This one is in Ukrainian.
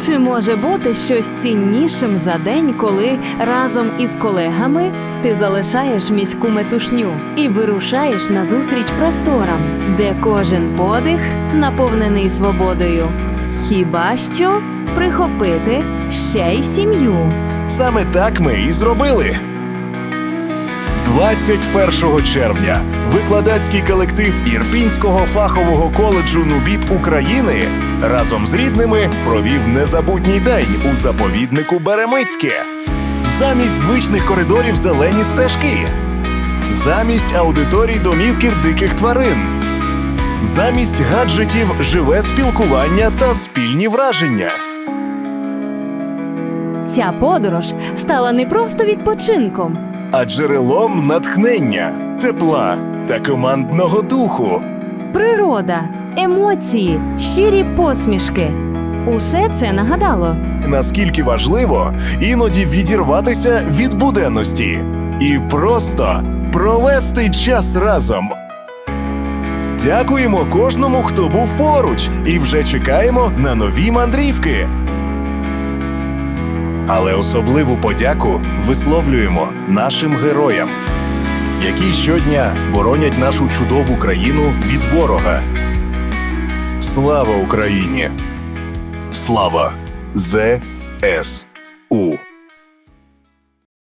Чи може бути щось ціннішим за день, коли разом із колегами ти залишаєш міську метушню і вирушаєш назустріч просторам, де кожен подих наповнений свободою? Хіба що прихопити ще й сім'ю? Саме так ми і зробили. 21 червня викладацький колектив Ірпінського фахового коледжу НУБІП України разом з рідними провів незабутній день у заповіднику Беремицьке. Замість звичних коридорів зелені стежки, замість аудиторій домівки диких тварин, замість гаджетів живе спілкування та спільні враження. Ця подорож стала не просто відпочинком, а джерелом натхнення, тепла та командного духу. природа, емоції, щирі посмішки. Усе це нагадало. Наскільки важливо іноді відірватися від буденності і просто провести час разом. Дякуємо кожному, хто був поруч, і вже чекаємо на нові мандрівки. Але особливу подяку висловлюємо нашим героям, які щодня боронять нашу чудову країну від ворога. Слава Україні! Слава ЗС!